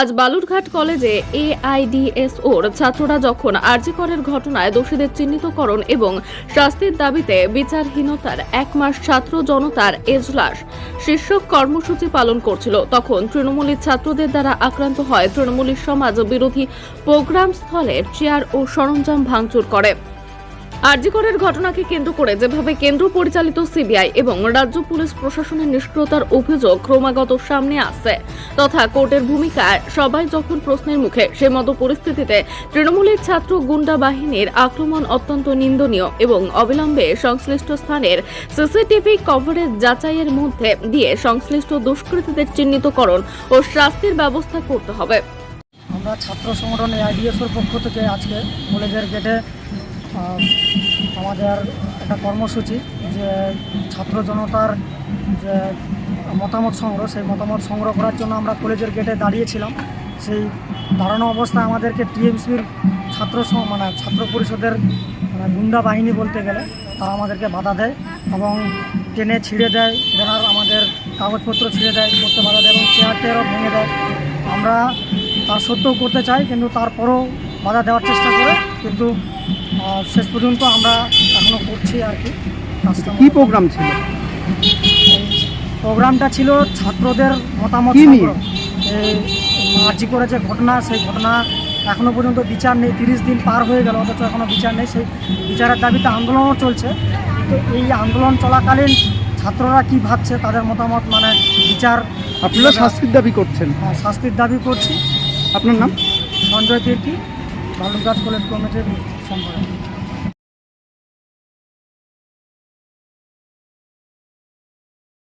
আজ বালুরঘাট কলেজে এআইডিএসওর ছাত্ররা যখন আরজিকরের ঘটনায় দোষীদের চিহ্নিতকরণ এবং শাস্তির দাবিতে বিচারহীনতার এক মাস ছাত্র জনতার এজলাস শীর্ষক কর্মসূচি পালন করছিল, তখন তৃণমূলের ছাত্রদের দ্বারা আক্রান্ত হয় তৃণমূলের সমাজ বিরোধী প্রোগ্রাম স্থলের চেয়ার ও সরঞ্জাম ভাঙচুর করে। আরজিকরের ঘটনাকে কেন্দ্র করে যেভাবে কেন্দ্র পরিচালিত সিবিআই এবং রাজ্য পুলিশ প্রশাসনের নিষ্ক্রিয়তার অভিযোগ ক্রমাগত সামনে আসছে তথা কোর্টের ভূমিকায় সবাই যখন প্রশ্নের মুখে সে মতো পরিস্থিতিতে তৃণমূলের ছাত্র গুন্ডা বাহিনীর আক্রমণ অত্যন্ত নিন্দনীয় এবং অবিলম্বে সংশ্লিষ্ট স্থানের সিসিটিভি কভারেজ যাচাইয়ের মধ্যে দিয়ে সংশ্লিষ্ট দুষ্কৃতীদের চিহ্নিতকরণ ও শাস্তির ব্যবস্থা করতে হবে। আমরা ছাত্র সংগঠন আইডিএসওর পক্ষ থেকে আজকে কলেজের গেটে আমাদের একটা কর্মসূচি যে ছাত্র জনতার যে মতামত সংগ্রহ, সেই মতামত সংগ্রহ করার জন্য আমরা কলেজের গেটে দাঁড়িয়েছিলাম। সেই দাঁড়ানো অবস্থায় আমাদেরকে টিএমসির ছাত্র মানে ছাত্র পরিষদের মানে গুন্ডা বাহিনী বলতে গেলে, তারা আমাদেরকে বাধা দেয় এবং টেনে ছিঁড়ে দেয়, ব্যানার আমাদের কাগজপত্র ছিঁড়ে দেয়, করতে বাধা দেয় এবং চেয়ার টেয়ারও ভেঙে দেয়। আমরা তার সত্ত্বেও করতে চাই, কিন্তু তারপরও বাধা দেওয়ার চেষ্টা করে কিন্তু শেষ পর্যন্ত আমরা এখনও করছি আর কি কাজটা। কি প্রোগ্রাম ছিল? প্রোগ্রামটা ছিল ছাত্রদের মতামত। আর্জি করে যে ঘটনা সেই ঘটনা এখনও পর্যন্ত বিচার নেই। তিরিশ দিন পার হয়ে গেল অথচ এখনও বিচার নেই। সেই বিচারের দাবিতে আন্দোলনও চলছে। তো এই আন্দোলন চলাকালীন ছাত্ররা কি ভাবছে তাদের মতামত মানে বিচার আপনারা শাস্তির দাবি করছেন। হ্যাঁ, শাস্তির দাবি করছি। আপনার নাম? সঞ্জয় তির্কি। বালুরঘাট কলেজ কমিটির সম্পাদক